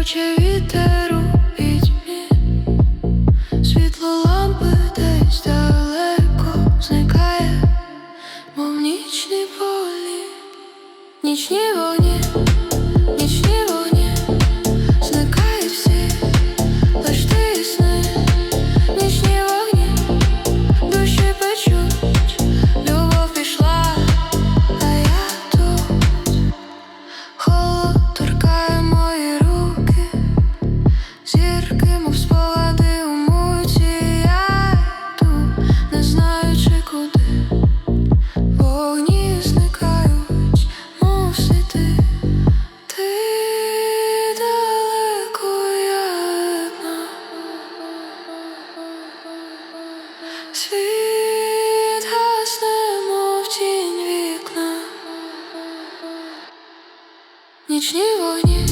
наче вітер і пітьмі, світло лампи десь далеко зникає, мов нічні полі, нічні вогні, Світ гасне, мов тінь вікна. Нічні вогні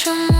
try